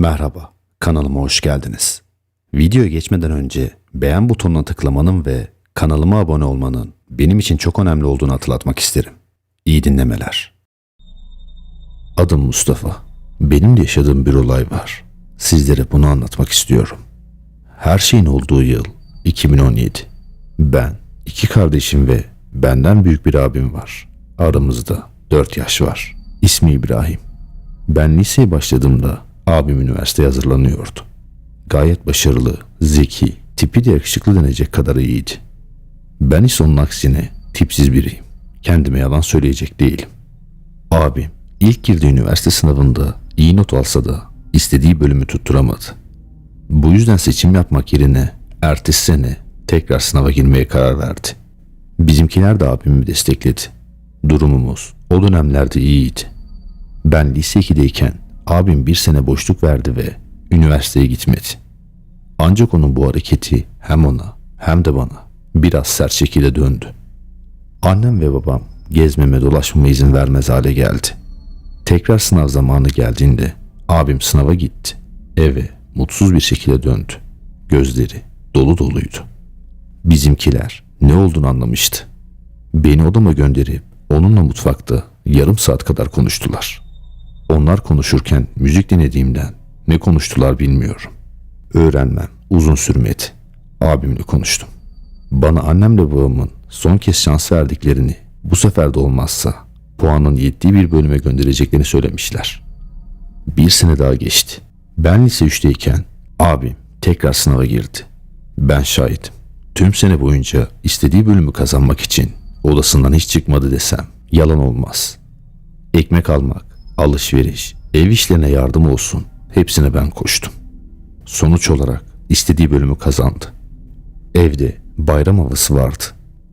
Merhaba, kanalıma hoş geldiniz. Videoya geçmeden önce beğen butonuna tıklamanın ve kanalıma abone olmanın benim için çok önemli olduğunu hatırlatmak isterim. İyi dinlemeler. Adım Mustafa. Benim de yaşadığım bir olay var. Sizlere bunu anlatmak istiyorum. Her şeyin olduğu yıl 2017. Ben, iki kardeşim ve benden büyük bir abim var. Aramızda 4 yaş var. İsmi İbrahim. Ben liseye başladığımda abim üniversiteye hazırlanıyordu. Gayet başarılı, zeki, tipi de yakışıklı denecek kadar iyiydi. Ben ise onun aksine tipsiz biriyim. Kendime yalan söyleyecek değilim. Abim ilk girdiği üniversite sınavında iyi not alsa da istediği bölümü tutturamadı. Bu yüzden seçim yapmak yerine ertesi sene tekrar sınava girmeye karar verdi. Bizimkiler de abimi destekledi. Durumumuz o dönemlerde iyiydi. Ben lise 2'deyken abim bir sene boşluk verdi ve üniversiteye gitmedi. Ancak onun bu hareketi hem ona hem de bana biraz sert şekilde döndü. Annem ve babam gezmeme dolaşmama izin vermez hale geldi. Tekrar sınav zamanı geldiğinde abim sınava gitti. Eve mutsuz bir şekilde döndü. Gözleri dolu doluydu. Bizimkiler ne olduğunu anlamıştı. Beni odama gönderip onunla mutfakta yarım saat kadar konuştular. Onlar konuşurken müzik dinlediğimden ne konuştular bilmiyorum. Öğrenmem uzun sürmedi. Abimle konuştum. Bana annemle babamın son kez şans verdiklerini bu sefer de olmazsa puanın yettiği bir bölüme göndereceklerini söylemişler. Bir sene daha geçti. Ben lise 3'teyken abim tekrar sınava girdi. Ben şahidim. Tüm sene boyunca istediği bölümü kazanmak için odasından hiç çıkmadı desem yalan olmaz. Ekmek almak, alışveriş, ev işlerine yardım olsun hepsine ben koştum. Sonuç olarak istediği bölümü kazandı. Evde bayram havası vardı.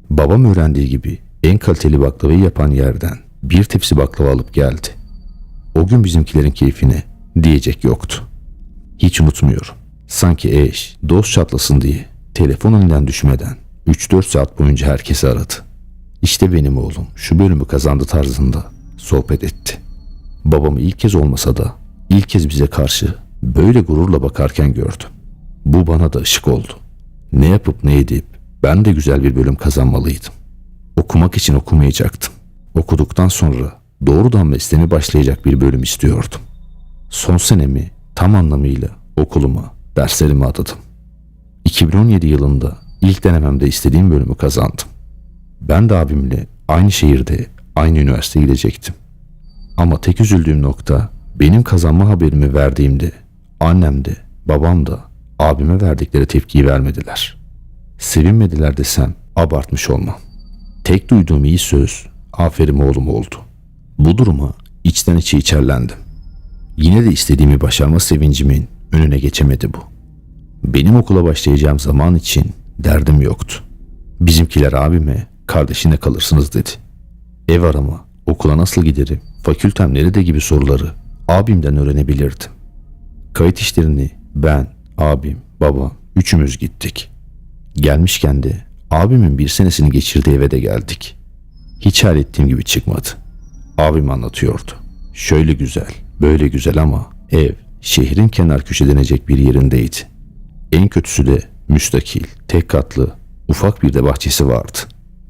Babam öğrendiği gibi en kaliteli baklavayı yapan yerden bir tepsi baklava alıp geldi. O gün bizimkilerin keyfine diyecek yoktu. Hiç unutmuyorum. Sanki eş, dost çatlasın diye telefon elinden düşmeden 3-4 saat boyunca herkesi aradı. İşte benim oğlum şu bölümü kazandı tarzında sohbet etti. Babamı ilk kez olmasa da ilk kez bize karşı böyle gururla bakarken gördüm. Bu bana da ışık oldu. Ne yapıp ne edip ben de güzel bir bölüm kazanmalıydım. Okumak için okumayacaktım. Okuduktan sonra doğrudan mesleğime başlayacak bir bölüm istiyordum. Son senemi tam anlamıyla okuluma, derslerime adadım. 2017 yılında ilk denememde istediğim bölümü kazandım. Ben de abimle aynı şehirde, aynı üniversiteye gidecektim. Ama tek üzüldüğüm nokta benim kazanma haberimi verdiğimde annem de babam da abime verdikleri tepkiyi vermediler. Sevinmediler desem abartmış olmam. Tek duyduğum iyi söz aferin oğlum oldu. Bu duruma içten içe içerlendim. Yine de istediğimi başarma sevincimin önüne geçemedi bu. Benim okula başlayacağım zaman için derdim yoktu. Bizimkiler abime kardeşine kalırsınız dedi. Ev arama, okula nasıl giderim, fakültem nerede gibi soruları abimden öğrenebilirdim. Kayıt işlerini ben, abim, babam üçümüz gittik. Gelmişken de abimin bir senesini geçirdiği eve de geldik. Hiç hayal ettiğim gibi çıkmadı. Abim anlatıyordu. Şöyle güzel, böyle güzel ama ev şehrin kenar köşe denecek bir yerindeydi. En kötüsü de müstakil, tek katlı, ufak bir de bahçesi vardı.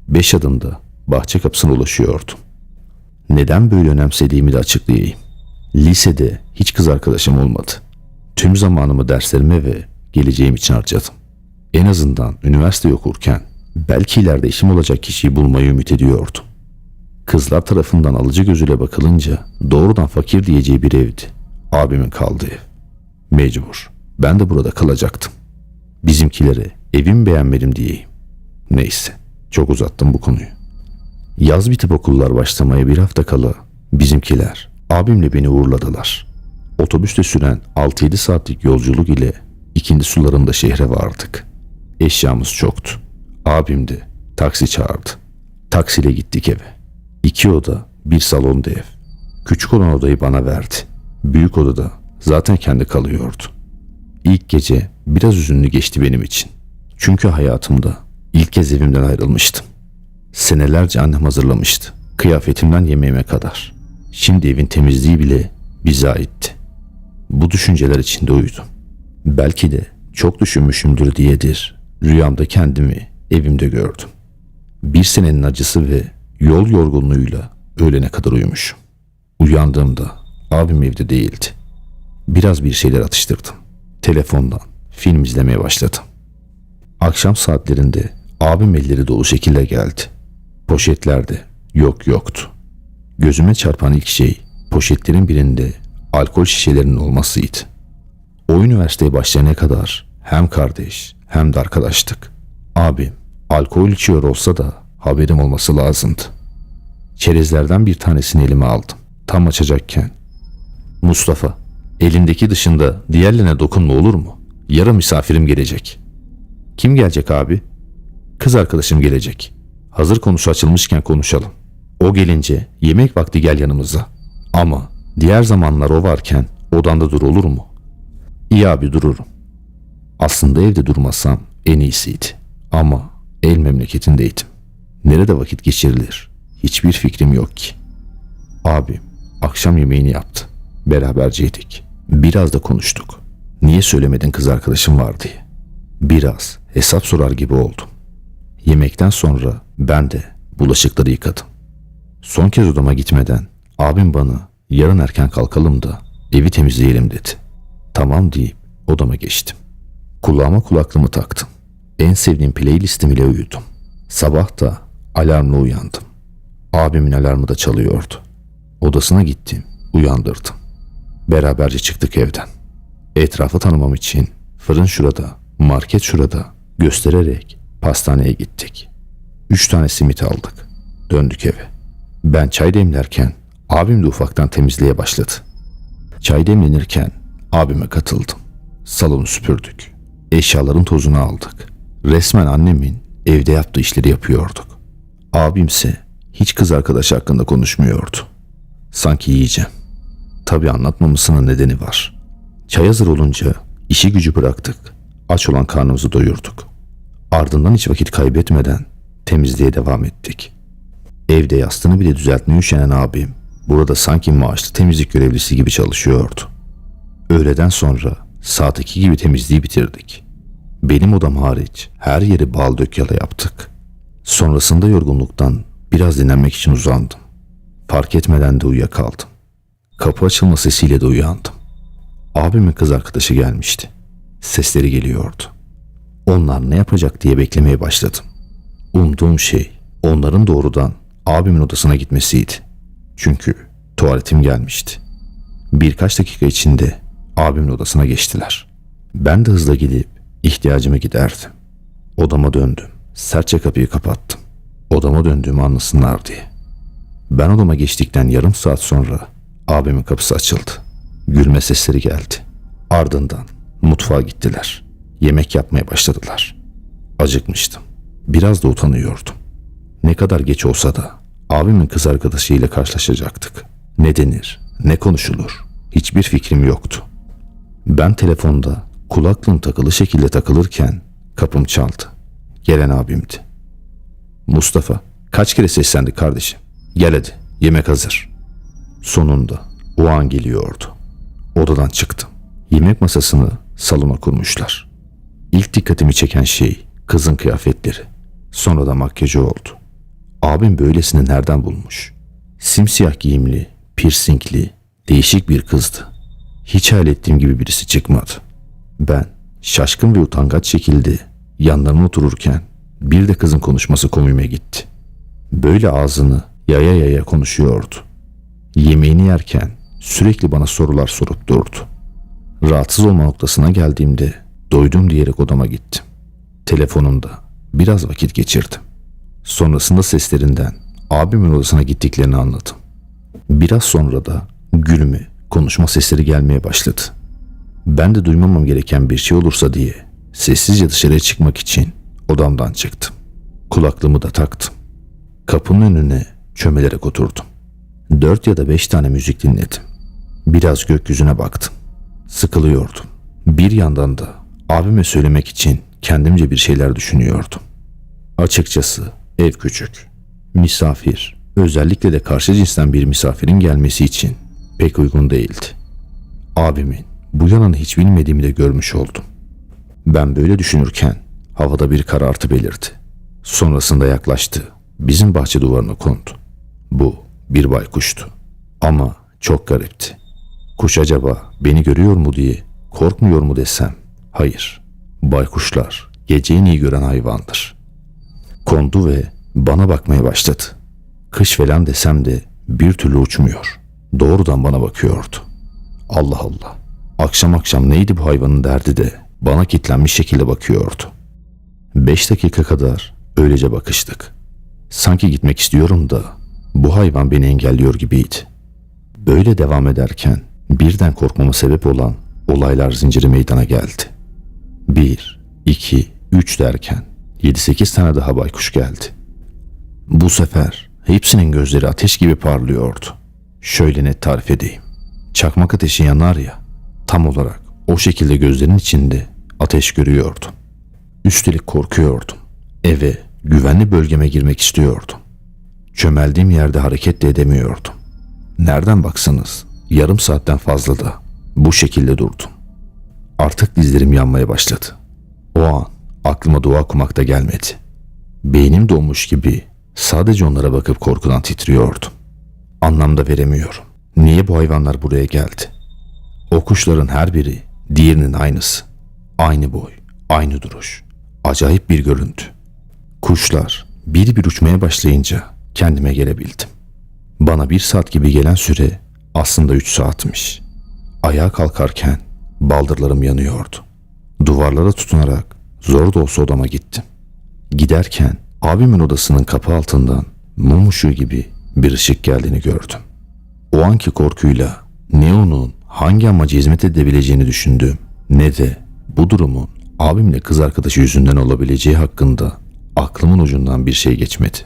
Beş adımda bahçe kapısına ulaşıyordum. Neden böyle önemsediğimi de açıklayayım. Lisede hiç kız arkadaşım olmadı. Tüm zamanımı derslerime ve geleceğim için harcadım. En azından üniversite okurken belki ileride işim olacak kişiyi bulmayı ümit ediyordum. Kızlar tarafından alıcı gözüyle bakılınca doğrudan fakir diyeceği bir evdi. Abimin kaldığı ev. Mecbur. Ben de burada kalacaktım. Bizimkilere evimi beğenmedim diyeyim. Neyse. Çok uzattım bu konuyu. Yaz bitip okullar başlamaya bir hafta kala bizimkiler abimle beni uğurladılar. Otobüste süren 6-7 saatlik yolculuk ile ikindi sularında şehre vardık. Eşyamız çoktu. Abim de taksi çağırdı. Taksiyle gittik eve. İki oda, bir salonda ev. Küçük olan odayı bana verdi. Büyük odada zaten kendi kalıyordu. İlk gece biraz üzünlü geçti benim için. Çünkü hayatımda ilk kez evimden ayrılmıştım. Senelerce annem hazırlamıştı. Kıyafetimden yemeğime kadar. Şimdi evin temizliği bile bize aitti. Bu düşünceler içinde uyudum. Belki de çok düşünmüşümdür diyedir. Rüyamda kendimi evimde gördüm. Bir senenin acısı ve yol yorgunluğuyla öğlene kadar uyumuşum. Uyandığımda abim evde değildi. Biraz bir şeyler atıştırdım. Telefondan film izlemeye başladım. Akşam saatlerinde abim elleri dolu şekilde geldi. Poşetlerde yok yoktu. Gözüme çarpan ilk şey poşetlerin birinde alkol şişelerinin olmasıydı. O üniversiteye başlayana kadar hem kardeş hem de arkadaştık. Abim alkol içiyor olsa da haberim olması lazımdı. Çerezlerden bir tanesini elime aldım. Tam açacakken. Mustafa, elindeki dışında diğerlerine dokunma olur mu? Yarın misafirim gelecek. Kim gelecek abi? Kız arkadaşım gelecek. Hazır konusu açılmışken konuşalım. O gelince yemek vakti gel yanımıza. Ama diğer zamanlar o varken odanda dur olur mu? İyi abi dururum. Aslında evde durmasam en iyisiydi. Ama el memleketindeydim. Nerede vakit geçirilir? Hiçbir fikrim yok ki. Abim akşam yemeğini yaptı. Beraberce yedik. Biraz da konuştuk. Niye söylemedin kız arkadaşım var diye. Biraz hesap sorar gibi oldum. Yemekten sonra ben de bulaşıkları yıkadım. Son kez odama gitmeden abim bana yarın erken kalkalım da evi temizleyelim dedi. Tamam deyip odama geçtim. Kulağıma kulaklığımı taktım. En sevdiğim playlistim ile uyudum. Sabah da alarmla uyandım. Abimin alarmı da çalıyordu. Odasına gittim, uyandırdım. Beraberce çıktık evden. Etrafı tanımam için fırın şurada, market şurada göstererek pastaneye gittik. Üç tane simit aldık. Döndük eve. Ben çay demlerken abim de ufaktan temizliğe başladı. Çay demlenirken abime katıldım. Salonu süpürdük. Eşyaların tozunu aldık. Resmen annemin evde yaptığı işleri yapıyorduk. Abimse hiç kız arkadaşı hakkında konuşmuyordu. Sanki yiyeceğim. Tabii anlatmamasının nedeni var. Çay hazır olunca işi gücü bıraktık. Aç olan karnımızı doyurduk. Ardından hiç vakit kaybetmeden temizliğe devam ettik. Evde yastığını bile düzeltmeye üşenen abim burada sanki maaşlı temizlik görevlisi gibi çalışıyordu. Öğleden sonra saat 2 gibi temizliği bitirdik. Benim odam hariç her yeri bal dök yala yaptık. Sonrasında yorgunluktan biraz dinlenmek için uzandım. Fark etmeden de uyuyakaldım. Kapı açılma sesiyle de uyandım. Abimin kız arkadaşı gelmişti. Sesleri geliyordu. Onlar ne yapacak diye beklemeye başladım. Umduğum şey onların doğrudan abimin odasına gitmesiydi. Çünkü tuvaletim gelmişti. Birkaç dakika içinde abimin odasına geçtiler. Ben de hızla gidip ihtiyacımı giderdim. Odama döndüm. Sertçe kapıyı kapattım. Odama döndüğümü anlasınlar diye. Ben odama geçtikten yarım saat sonra abimin kapısı açıldı. Gülme sesleri geldi. Ardından mutfağa gittiler. Yemek yapmaya başladılar. Acıkmıştım. Biraz da utanıyordum. Ne kadar geç olsa da abimin kız arkadaşıyla karşılaşacaktık. Ne denir, ne konuşulur hiçbir fikrim yoktu. Ben telefonda kulaklığım takılı şekilde takılırken kapım çaldı. Gelen abimdi. Mustafa, kaç kere seslendi kardeşim? Gel hadi, yemek hazır. Sonunda o an geliyordu. Odadan çıktım. Yemek masasını salona kurmuşlar. İlk dikkatimi çeken şey kızın kıyafetleri. Sonra da makyajı oldu. Abim böylesini nereden bulmuş? Simsiyah giyimli, piercingli, değişik bir kızdı. Hiç hayal ettiğim gibi birisi çıkmadı. Ben şaşkın ve utangaç şekilde yanlarına otururken bir de kızın konuşması komiğime gitti. Böyle ağzını yaya yaya konuşuyordu. Yemeğini yerken sürekli bana sorular sorup durdu. Rahatsız olma noktasına geldiğimde doydum diyerek odama gittim. Telefonumda biraz vakit geçirdim. Sonrasında seslerinden abimin odasına gittiklerini anladım. Biraz sonra da gülme, konuşma sesleri gelmeye başladı. Ben de duymamam gereken bir şey olursa diye sessizce dışarıya çıkmak için odamdan çıktım. Kulaklığımı da taktım. Kapının önüne çömelerek oturdum. Dört ya da beş tane müzik dinledim. Biraz gökyüzüne baktım. Sıkılıyordum. Bir yandan da abime söylemek için kendimce bir şeyler düşünüyordum. Açıkçası ev küçük. Misafir, özellikle de karşı cinsten bir misafirin gelmesi için pek uygun değildi. Abimin bu yanını hiç bilmediğimi de görmüş oldum. Ben böyle düşünürken havada bir karartı belirdi. Sonrasında yaklaştı. Bizim bahçe duvarına kondu. Bu bir baykuştu. Ama çok garipti. Kuş acaba beni görüyor mu diye korkmuyor mu desem? Hayır. Baykuşlar gece en iyi gören hayvandır. Kondu ve bana bakmaya başladı. Kış falan desem de bir türlü uçmuyor. Doğrudan bana bakıyordu. Allah Allah. Akşam akşam neydi bu hayvanın derdi de bana kitlenmiş şekilde bakıyordu. Beş dakika kadar öylece bakıştık. Sanki gitmek istiyorum da bu hayvan beni engelliyor gibiydi. Böyle devam ederken birden korkmama sebep olan olaylar zinciri meydana geldi. Bir, iki, üç derken yedi sekiz tane daha baykuş geldi. Bu sefer hepsinin gözleri ateş gibi parlıyordu. Şöyle net tarif edeyim. Çakmak ateşi yanar ya, tam olarak o şekilde gözlerin içinde ateş görüyordum. Üstelik korkuyordum. Eve, güvenli bölgeme girmek istiyordum. Çömeldiğim yerde hareket de edemiyordum. Nereden baksanız yarım saatten fazla da bu şekilde durdum. Artık dizlerim yanmaya başladı. O an aklıma dua okumak da gelmedi. Beynim donmuş gibi sadece onlara bakıp korkudan titriyordum. Anlam da veremiyorum. Niye bu hayvanlar buraya geldi? O kuşların her biri diğerinin aynısı. Aynı boy, aynı duruş. Acayip bir görüntü. Kuşlar bir bir uçmaya başlayınca kendime gelebildim. Bana bir saat gibi gelen süre aslında üç saatmiş. Ayağa kalkarken baldırlarım yanıyordu. Duvarlara tutunarak zor da olsa odama gittim. Giderken abimin odasının kapı altından mum ışığı gibi bir ışık geldiğini gördüm. O anki korkuyla ne onun hangi amaca hizmet edebileceğini düşündüm ne de bu durumun abimle kız arkadaşı yüzünden olabileceği hakkında aklımın ucundan bir şey geçmedi.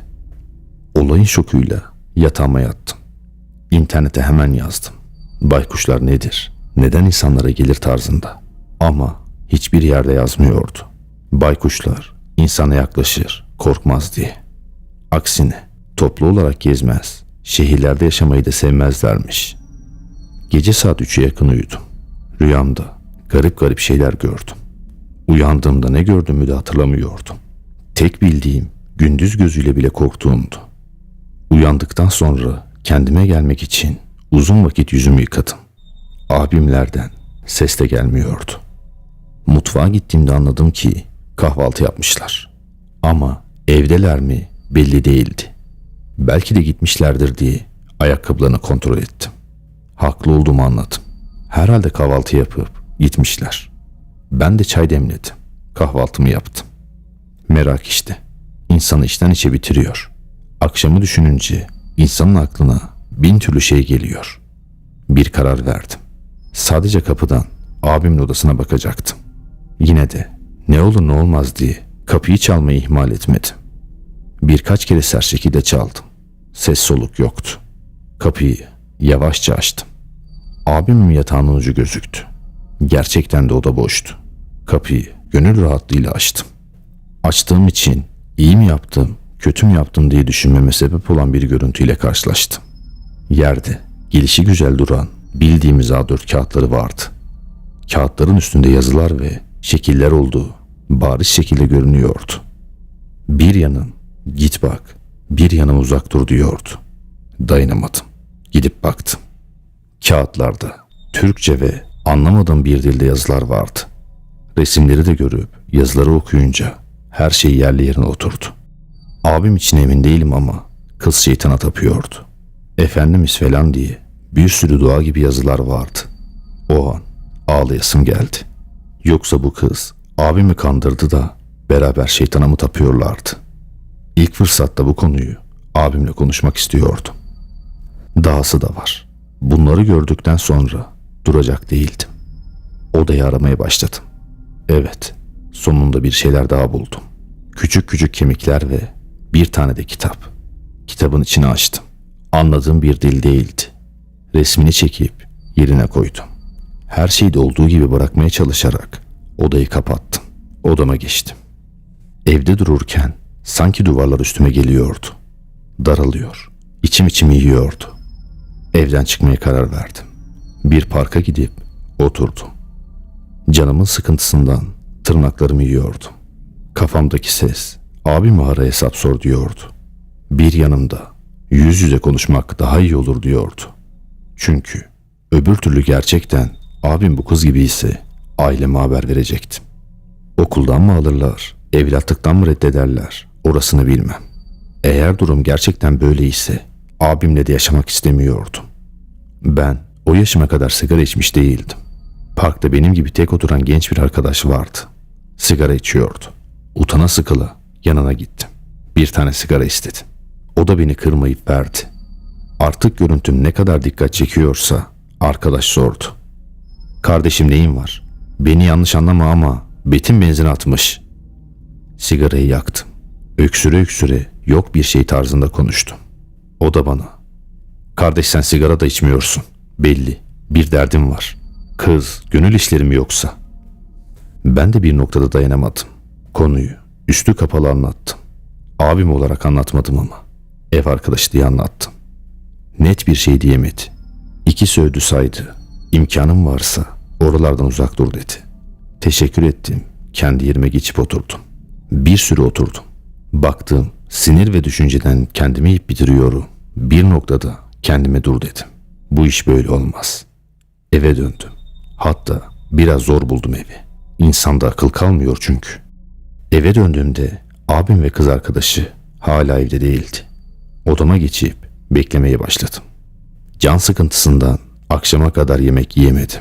Olayın şokuyla yatağıma yattım. İnternete hemen yazdım. Baykuşlar nedir? Neden insanlara gelir tarzında. Ama hiçbir yerde yazmıyordu. Baykuşlar insana yaklaşır, korkmaz diye. Aksine toplu olarak gezmez, şehirlerde yaşamayı da sevmezlermiş. Gece saat 3'e yakın uyudum. Rüyamda garip garip şeyler gördüm. Uyandığımda ne gördüğümü de hatırlamıyordum. Tek bildiğim gündüz gözüyle bile korktuğumdu. Uyandıktan sonra kendime gelmek için uzun vakit yüzümü yıkadım. Abimlerden ses de gelmiyordu. Mutfağa gittiğimde anladım ki kahvaltı yapmışlar. Ama evdeler mi belli değildi. Belki de gitmişlerdir diye ayakkabılarını kontrol ettim. Haklı olduğumu anladım. Herhalde kahvaltı yapıp gitmişler. Ben de çay demledim. Kahvaltımı yaptım. Merak işte. İnsanı içten içe bitiriyor. Akşamı düşününce insanın aklına bin türlü şey geliyor. Bir karar verdim. Sadece kapıdan abimin odasına bakacaktım. Yine de ne olur ne olmaz diye kapıyı çalmayı ihmal etmedim. Birkaç kere sert şekilde çaldım. Ses soluk yoktu. Kapıyı yavaşça açtım. Abimin yatağının ucu gözüktü. Gerçekten de oda boştu. Kapıyı gönül rahatlığıyla açtım. Açtığım için iyi mi yaptım, kötü mü yaptım diye düşünmeme sebep olan bir görüntüyle karşılaştım. Yerde gelişi güzel duran bildiğimiz A4 kağıtları vardı. Kağıtların üstünde yazılar ve şekiller olduğu bariz şekilde görünüyordu. Bir yanım git bak, bir yanım uzak dur diyordu. Dayanamadım. Gidip baktım. Kağıtlarda Türkçe ve anlamadığım bir dilde yazılar vardı. Resimleri de görüp yazıları okuyunca her şey yerli yerine oturdu. Abim için emin değilim ama kız şeytana tapıyordu. Efendimiz falan diye bir sürü dua gibi yazılar vardı. O an ağlayasım geldi. Yoksa bu kız abimi kandırdı da beraber şeytana mı tapıyorlardı? İlk fırsatta bu konuyu abimle konuşmak istiyordum. Dahası da var. Bunları gördükten sonra duracak değildim. Odayı aramaya başladım. Evet, sonunda bir şeyler daha buldum. Küçük küçük kemikler ve bir tane de kitap. Kitabın içini açtım. Anladığım bir dil değildi. Resmini çekip yerine koydum. Her şeyi de olduğu gibi bırakmaya çalışarak odayı kapattım. Odama geçtim. Evde dururken sanki duvarlar üstüme geliyordu. Daralıyor. İçim içimi yiyordu. Evden çıkmaya karar verdim. Bir parka gidip Oturdum. Canımın sıkıntısından tırnaklarımı yiyordum. Kafamdaki ses abim ara hesap sor diyordu. Bir yanımda yüz yüze konuşmak daha iyi olur diyordu. Çünkü öbür türlü gerçekten abim bu kız gibi ise aileme haber verecektim. Okuldan mı alırlar, evlatlıktan mı reddederler orasını bilmem. Eğer durum gerçekten böyle ise abimle de yaşamak istemiyordum. Ben o yaşıma kadar sigara içmiş değildim. Parkta benim gibi tek oturan genç bir arkadaş vardı. Sigara içiyordu. Utana sıkıla yanına gittim. Bir tane sigara istedi. O da beni kırmayıp verdi. Artık görüntüm ne kadar dikkat çekiyorsa arkadaş sordu. Kardeşim neyin var? Beni yanlış anlama ama betin benzin atmış. Sigarayı yaktım. Öksüre öksüre yok bir şey tarzında konuştum. O da bana. Kardeş sen sigara da içmiyorsun. Belli. Bir derdim var. Kız, gönül işleri mi yoksa? Ben de bir noktada dayanamadım. Konuyu üstü kapalı anlattım. Abim olarak anlatmadım ama. Ev arkadaşı diye anlattım. Net bir şey diyemedi. İki sövdü saydı. İmkanım varsa oralardan uzak dur dedi. Teşekkür ettim. Kendi yerime geçip oturdum. Bir süre oturdum. Baktım sinir ve düşünceden kendimi yiyip bitiriyorum. Bir noktada kendime dur dedim. Bu iş böyle olmaz. Eve döndüm. Hatta biraz zor buldum evi. İnsanda akıl kalmıyor çünkü. Eve döndüğümde abim ve kız arkadaşı hala evde değildi. Odama geçip beklemeye başladım. Can sıkıntısından akşama kadar yemek yiyemedim.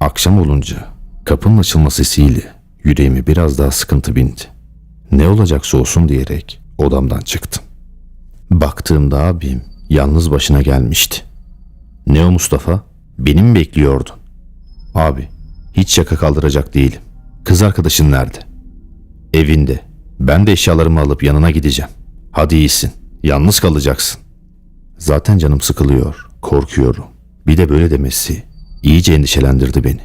Akşam olunca kapının açılma sesiyle yüreğime biraz daha sıkıntı bindi. Ne olacaksa olsun diyerek odamdan çıktım. Baktığımda abim yalnız başına gelmişti. Ne o Mustafa? Beni mi bekliyordun? Abi, hiç şaka kaldıracak değilim. Kız arkadaşın nerede? Evinde. Ben de eşyalarımı alıp yanına gideceğim. Hadi iyisin. Yalnız kalacaksın. Zaten canım sıkılıyor. Korkuyorum. Bir de böyle demesi iyice endişelendirdi beni.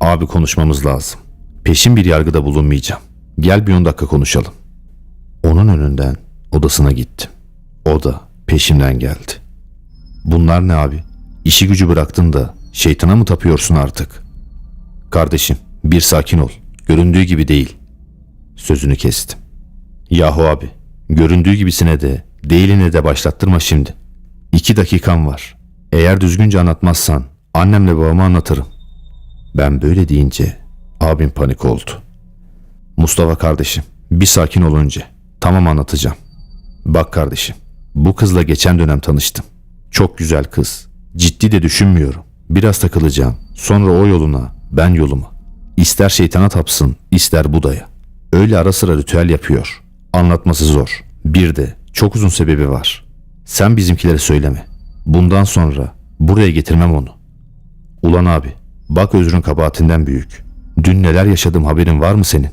Abi konuşmamız lazım. Peşin bir yargıda bulunmayacağım. Gel bir 10 dakika konuşalım. Onun önünden odasına gittim. O da peşimden geldi. Bunlar ne abi? İşi gücü bıraktın da şeytana mı tapıyorsun artık? Kardeşim bir sakin ol. Göründüğü gibi değil. Sözünü kestim. Yahu abi göründüğü gibisine de değiline de başlattırma şimdi. İki dakikan var. Eğer düzgünce anlatmazsan annemle babama anlatırım. Ben böyle deyince abim panik oldu. Mustafa kardeşim bir sakin ol. Tamam anlatacağım. Bak kardeşim bu kızla geçen dönem tanıştım. Çok güzel kız. Ciddi de düşünmüyorum. Biraz takılacağım. Sonra o yoluna, ben yoluma. İster şeytana tapsın, ister Buda'ya. Öyle ara sıra ritüel yapıyor. Anlatması zor. Bir de çok uzun sebebi var. Sen bizimkilere söyleme. Bundan sonra buraya getirmem onu. Ulan abi, bak özrün kabahatinden büyük. Dün neler yaşadım haberin var mı senin?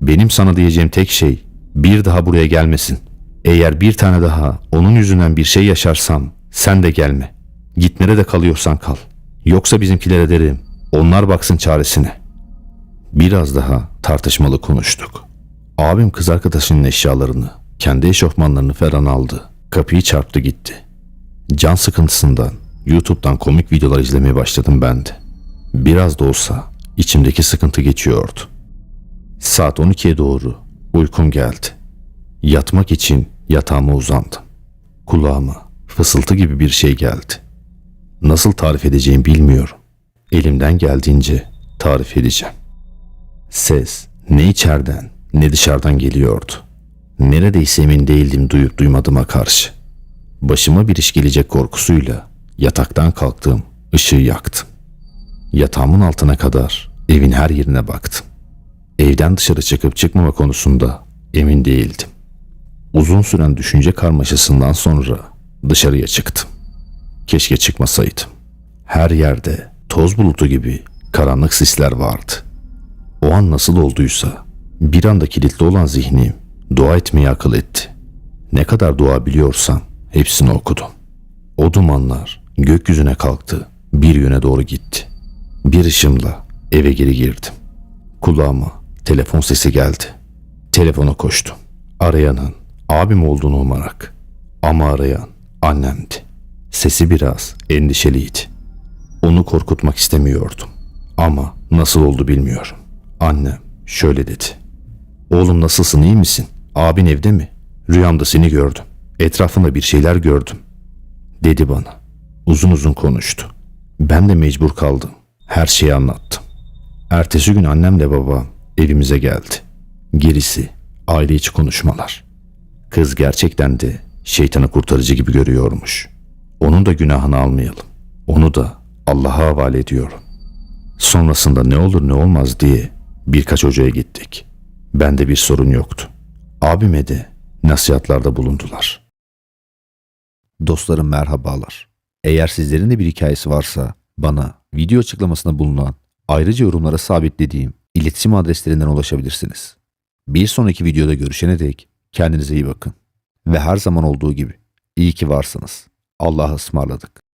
Benim sana diyeceğim tek şey, bir daha buraya gelmesin. Eğer bir tane daha onun yüzünden bir şey yaşarsam sen de gelme. Git nerede kalıyorsan kal. Yoksa bizimkilere derim. Onlar baksın çaresine. Biraz daha tartışmalı konuştuk. Abim kız arkadaşının eşyalarını, kendi eşofmanlarını falan aldı. Kapıyı çarptı gitti. Can sıkıntısından YouTube'dan komik videolar izlemeye başladım ben de. Biraz da olsa içimdeki sıkıntı geçiyordu. Saat 12'ye doğru uykum geldi. Yatmak için yatağıma uzandım. Kulağıma fısıltı gibi bir şey geldi. Nasıl tarif edeceğimi bilmiyorum. Elimden geldiğince tarif edeceğim. Ses ne içeriden ne dışarıdan geliyordu. Neredeyse emin değildim duyup duymadığıma karşı. Başıma bir iş gelecek korkusuyla yataktan kalktım, ışığı yaktım. Yatağımın altına kadar evin her yerine baktım. Evden dışarı çıkıp çıkmama konusunda emin değildim. Uzun süren düşünce karmaşasından sonra dışarıya çıktım. Keşke çıkmasaydım. Her yerde toz bulutu gibi karanlık sisler vardı. O an nasıl olduysa bir anda kilitli olan zihnim dua etmeyi akıl etti. Ne kadar dua biliyorsam hepsini okudum. O dumanlar gökyüzüne kalktı, bir yöne doğru gitti. Bir ışımla eve geri girdim. Kulağıma telefon sesi geldi. Telefona koştum. Arayanın abim olduğunu umarak. Ama arayan annemdi. Sesi biraz endişeliydi. Onu korkutmak istemiyordum. Ama nasıl oldu bilmiyorum. Annem şöyle dedi. Oğlum nasılsın iyi misin? Abin evde mi? Rüyamda seni gördüm. Etrafında bir şeyler gördüm. Dedi bana. Uzun uzun konuştu. Ben de mecbur kaldım. Her şeyi anlattım. Ertesi gün annemle babam evimize geldi. Gerisi aile içi konuşmalar. Kız gerçekten de şeytanı kurtarıcı gibi görüyormuş. Onun da günahını almayalım. Onu da Allah'a havale ediyorum. Sonrasında ne olur ne olmaz diye birkaç hocaya gittik. Bende bir sorun yoktu. Abime de nasihatlarda bulundular. Dostlarım merhabalar. Eğer sizlerin de bir hikayesi varsa bana video açıklamasında bulunan ayrıca yorumlara sabitlediğim iletişim adreslerinden ulaşabilirsiniz. Bir sonraki videoda görüşene dek kendinize iyi bakın. Ve her zaman olduğu gibi iyi ki varsınız. Allah'a ısmarladık.